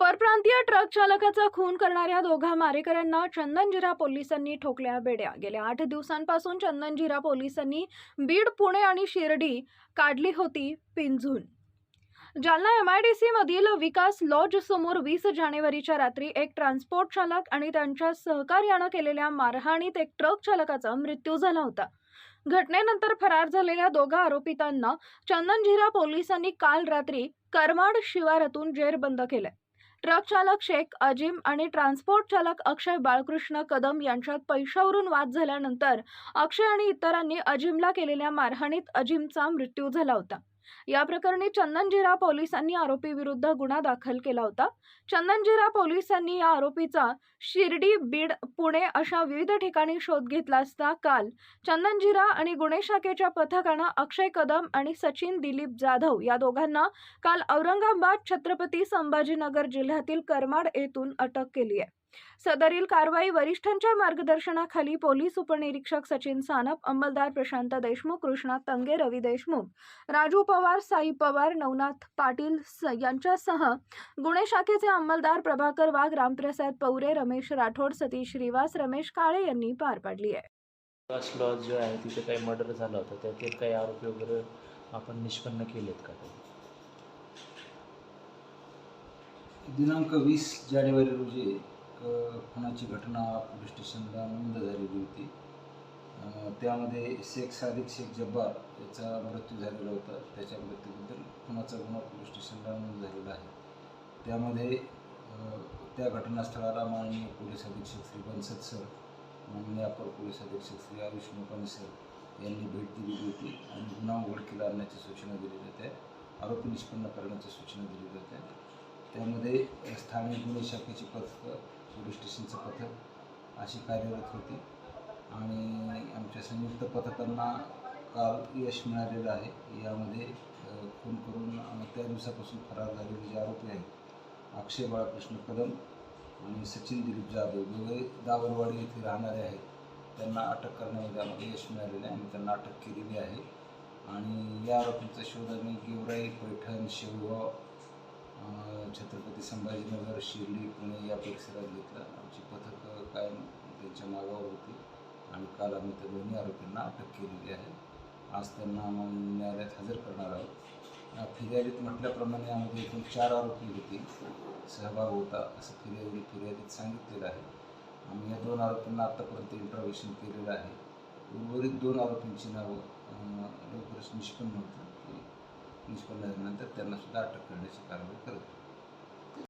परप्रांतीय ट्रक चालकाचा खून करणाऱ्या दोघा मारेकऱ्यांना चंदनजिरा पोलिसांनी ठोकल्या बेड्या. गेल्या आठ दिवसांपासून चंदनजिरा पोलिसांनी बीड पुणे आणि शिर्डी काढली होती पिंजून. जालना डी मधील विकास लॉज समोर वीस जानेवारीच्या रात्री एक ट्रान्सपोर्ट चालक आणि त्यांच्या सहकार्यानं केलेल्या मारहाणीत एक ट्रक चालकाचा मृत्यू झाला होता. घटनेनंतर फरार झालेल्या दोघा आरोपितांना चंदनजिरा पोलिसांनी काल रात्री करमाड शिवारातून जेरबंद केले. ट्रक चालक शेख अजिम आणि ट्रान्सपोर्ट चालक अक्षय बाळकृष्ण कदम यांच्यात पैशावरून वाद झाल्यानंतर अक्षय आणि इतरांनी अजिमला केलेल्या मारहाणीत अजिमचा मृत्यू झाला होता. या प्रकरणी चंदनजिरा पोलिसांनी आरोपीविरुद्ध गुन्हा दाखल केला होता. चंदनजिरा पोलिसांनी या आरोपीचा शिर्डी बीड पुणे अशा विविध ठिकाणी शोध घेतला असता काल चंदनजिरा आणि गुन्हे शाखेच्या पथकानं अक्षय कदम आणि सचिन दिलीप जाधव या दोघांना काल औरंगाबाद छत्रपती संभाजीनगर जिल्ह्यातील करमाड येथून अटक केली आहे. सदरील कारवाई वरिष्ठांच्या मार्गदर्शनाखाली पोलीस उपनिरीक्षक सचिन सानप अंमलदार प्रशांत देशमुख कृष्णा तंगे रवी देशमुख राजू पवार साई पवार नवनाथ पाटील यांच्यासह गुन्हे शाखेचे अंमलदार प्रभाकर वाघ रामप्रसाद पौरे रमेश राठोड सतीश श्रीवास रमेश काळे यांनी पार पाडली आहे. लॉज जो आहे तिथे काही मर्डर झाला होता त्यातील काही आरोपी वगैरे आपण निष्पन्न केलेत का? दिनांक वीस जानेवारी रोजी खुनाची घटना पोलीस स्टेशनला नोंद झालेली होती. त्यामध्ये शेख सादिक शेख जब्बार याचा मृत्यू झालेला होता. त्याच्या मृत्यूबद्दल खुनाचा गुन्हा पोलीस स्टेशनला नोंद झालेला आहे. त्यामध्ये त्या घटनास्थळाला माननीय पोलीस अधीक्षक श्री बनसत सर माननीय अपर पोलीस अधीक्षक श्री आयुष मोपाने सर यांनी भेट दिलेली होती आणि गुन्हा उघडकीला आणण्याच्या सूचना दिलेल्या होत्या. आरोपी निष्पन्न करण्याच्या सूचना दिलेल्या होत्या. त्यामध्ये स्थानिक गुन्हे शाखेची पथकं पोलीस स्टेशनचं पथक अशी कार्यरत होती. आणि आमच्या संयुक्त पथकांना काल यश मिळालेलं आहे. यामध्ये खून करून त्या दिवसापासून फरार झालेले जे आरोपी आहेत अक्षय बाळकृष्ण कदम आणि सचिन दिलीप जाधव दोघे दावरवाडी येथे राहणारे आहेत. त्यांना अटक करण्यामध्ये आम्हाला यश मिळालेलं आहे. आणि त्यांना अटक केलेली आहे. आणि या आरोपींचा शोध आम्ही गेवराई पैठण शेवगाव छत्रपती संभाजीनगर शिर्डी पुणे या परिसरात घेतला. आमची पथकं कायम त्यांच्या मागावर होती आणि काल आम्ही त्या दोन्ही आरोपींना अटक केलेली आहे. आज त्यांना आम्ही न्यायालयात हजर करणार आहोत. फिर्यादीत म्हटल्याप्रमाणे आम्ही एकूण चार आरोपी होती. सहभाग होता असं फिर्यादी फिर्यादीत सांगितलेलं आहे. आम्ही या दोन आरोपींना आत्तापर्यंत इंट्रोवेशन केलेलं आहे. उर्वरित दोन आरोपींची नावं लवकरच निष्पन्न होतं निष्पन्न झाल्यानंतर त्यांनासुद्धा अटक करण्याची कारवाई करत